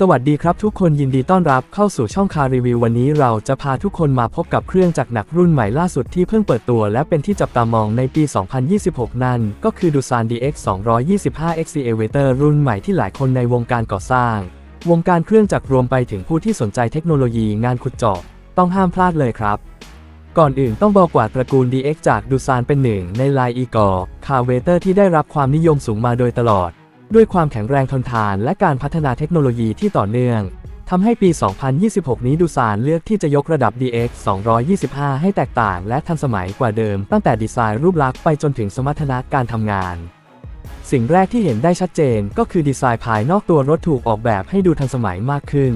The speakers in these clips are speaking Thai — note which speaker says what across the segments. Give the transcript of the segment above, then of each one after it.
Speaker 1: สวัสดีครับทุกคนยินดีต้อนรับเข้าสู่ช่องคารีวิววันนี้เราจะพาทุกคนมาพบกับเครื่องจักรหนักรุ่นใหม่ล่าสุดที่เพิ่งเปิดตัวและเป็นที่จับตามองในปี 2026 นั่น ก็คือ Doosan DX 225 Excavator รุ่นใหม่ที่หลายคนในวงการก่อสร้าง วงการเครื่องจักรรวมไปถึงผู้ที่สนใจเทคโนโลยีงานขุดเจาะต้องห้ามพลาดเลยครับ ก่อนอื่นต้องบอกว่าตระกูล DX จากดูซานเป็นหนึ่งในไลน์อีกอร์คาเวเตอร์ที่ได้รับความนิยมสูงมาโดยตลอด ด้วยความแข็งแรงทนทานและการพัฒนาเทคโนโลยีที่ต่อเนื่องทำให้ปี 2026 นี้ดูซานเลือกที่จะยกระดับ DX 225 ให้แตกต่างและทันสมัยกว่าเดิมตั้งแต่ดีไซน์รูปลักษณ์ไปจนถึงสมรรถนะการทำงาน สิ่งแรกที่เห็นได้ชัดเจนก็คือดีไซน์ภายนอกตัวรถถูกออกแบบให้ดูทันสมัยมากขึ้น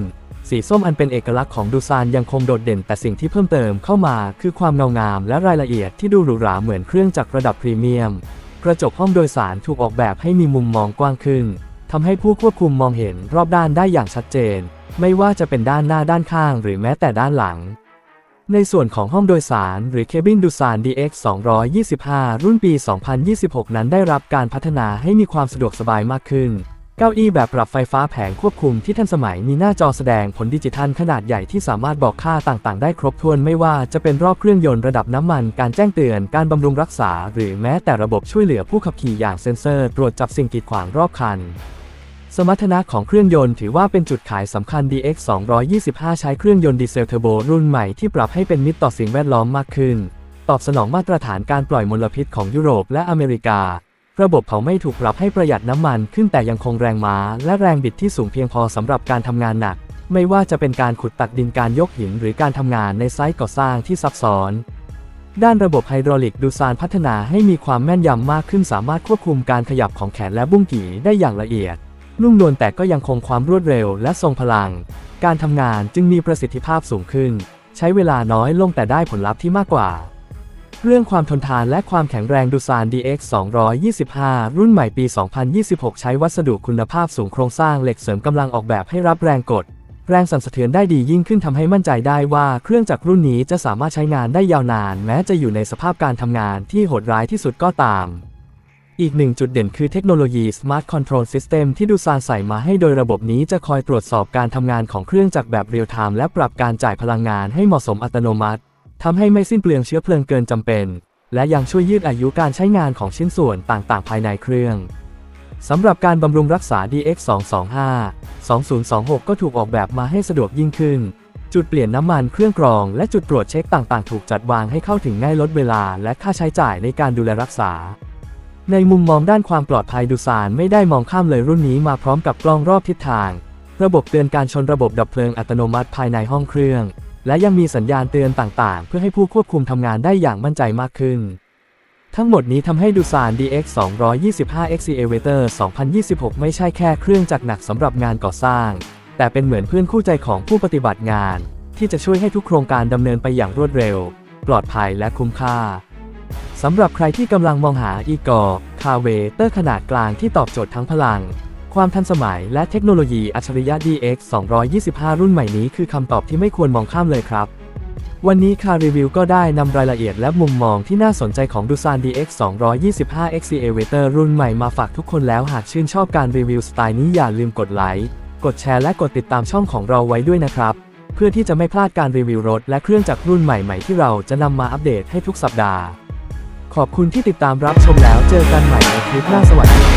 Speaker 1: สีส้มอันเป็นเอกลักษณ์ของดูซานยังคงโดดเด่นแต่สิ่งที่เพิ่มเติมเข้ามาคือความเงางามและรายละเอียดที่ดูหรูหราเหมือนเครื่องจักรระดับพรีเมียม กระจกห้องโดยสารถูกออกแบบให้มีมุมมองกว้างขึ้นทำให้ผู้ควบคุมมองเห็นรอบด้านได้อย่างชัดเจน ไม่ว่าจะเป็นด้านหน้าด้านข้างหรือแม้แต่ด้านหลัง ในส่วนของห้องโดยสารหรือ Cabin d u s a n DX 225 รุ่นปี 2026 นั้นได้รับการพัฒนาให้มีความสะดวกสบายมากขึ้น เก้าอี้แบบปรับไฟฟ้าแผงควบคุมที่ทันสมัยมีหน้าจอแสดงผลดิจิทัลขนาดใหญ่ที่สามารถบอกค่าต่างๆ ได้ครบถ้วนไม่ว่าจะเป็นรอบเครื่องยนต์ระดับน้ำมัน การแจ้งเตือนการบำรุงรักษา หรือแม้แต่ระบบช่วยเหลือผู้ขับขี่อย่างเซ็นเซอร์ตรวจจับสิ่งกีดขวางรอบคัน สมรรถนะของเครื่องยนต์ถือว่าเป็นจุดขายสำคัญ DX 225 ใช้เครื่องยนต์ดีเซลเทอร์โบรุ่นใหม่ที่ปรับให้เป็นมิตรต่อสิ่งแวดล้อมมากขึ้น ตอบสนองมาตรฐานการปล่อยมลพิษของยุโรปและอเมริกา ระบบเผาไม้ถูกปรับให้ประหยัดน้ำมันขึ้นแต่ยังคงแรงม้า และแรงบิดที่สูงเพียงพอสำหรับการทำงานหนัก ไม่ว่าจะเป็นการขุดตักดินการยกหินหรือการทำงานในไซต์ก่อสร้างที่ซับซ้อน ด้านระบบไฮดรอลิกดูซานพัฒนาให้มีความแม่นยำมากขึ้นสามารถควบคุมการขยับของแขนและบุ้งกี่ได้อย่างละเอียดนุ่มนวลแต่ก็ยังคงความรวดเร็วและทรงพลัง การทำงานจึงมีประสิทธิภาพสูงขึ้น ใช้เวลาน้อยลงแต่ได้ผลลัพธ์ที่มากกว่า เรื่องความทนทานและความแข็งแรงดูซาน DX 225 รุ่นใหม่ปี 2026 ใช้วัสดุคุณภาพสูงโครงสร้างเหล็กเสริมกำลังออกแบบให้รับแรงกด แรงสั่นสะเทือนได้ดียิ่งขึ้นทำให้มั่นใจได้ว่าเครื่องจักรรุ่นนี้จะสามารถใช้งานได้ยาวนาน แม้จะอยู่ในสภาพการทำงานที่โหดร้ายที่สุดก็ตาม อีกหนึ่งจุดเด่นคือเทคโนโลยี Smart Control System ที่ดูซานใส่มาให้โดยระบบนี้จะคอยตรวจสอบการทำงานของเครื่องจักรแบบเรียลไทม์และปรับการจ่ายพลังงานให้เหมาะสมอัตโนมัติ ทำให้ไม่สิ้นเปลืองเชื้อเพลิงเกินจำเป็น และยังช่วยยืดอายุการใช้งานของชิ้นส่วนต่างๆ ภายในเครื่องสำหรับการบำรุงรักษา DX 225 2026 ก็ถูกออกแบบมาให้สะดวกยิ่งขึ้น จุดเปลี่ยนน้ำมันเครื่องกรอง และจุดตรวจเช็คต่างๆ ถูกจัดวางให้เข้าถึงง่ายลดเวลา และค่าใช้จ่ายในการดูแลรักษา ในมุมมองด้านความปลอดภัยดูซานไม่ได้มองข้ามเลยรุ่นนี้มาพร้อมกับกล้องรอบทิศทาง ระบบเตือนการชนระบบดับเพลิงอัตโนมัติภายในห้องเครื่อง และยังมีสัญญาณเตือนต่างๆ เพื่อให้ผู้ควบคุมทำงานได้อย่างมั่นใจมากขึ้น ทั้งหมดนี้ทำให้ดูซาน DX 225 Excavator 2026 ไม่ใช่แค่เครื่องจักรหนักสำหรับงานก่อสร้าง แต่เป็นเหมือนเพื่อนคู่ใจของผู้ปฏิบัติงาน ที่จะช่วยให้ทุกโครงการดำเนินไปอย่างรวดเร็ว ปลอดภัยและคุ้มค่าสำหรับใครที่กำลังมองหาอีกอคาเวเตอร์ขนาดกลางที่ตอบโจทย์ทั้งพลัง ความทันสมัยและเทคโนโลยีอัจฉริยะ DX 225 รุ่นใหม่นี้คือคำตอบที่ไม่ควรมองข้ามเลยครับ วันนี้คารีวิวก็ได้นำรายละเอียดและมุมมองที่น่าสนใจของดูซาน DX 225 Excavator รุ่นใหม่มาฝากทุกคนแล้วหากชื่นชอบการรีวิวสไตล์นี้อย่าลืมกดไลค์ กดแชร์และกดติดตามช่องของเราไว้ด้วยนะครับ เพื่อที่จะไม่พลาดการรีวิวรถและเครื่องจักรรุ่นใหม่ ๆ ที่เราจะนำมาอัปเดตให้ทุกสัปดาห์ ขอบคุณที่ติดตามรับชมแล้วเจอกันใหม่ในคลิปหน้าสวัสดี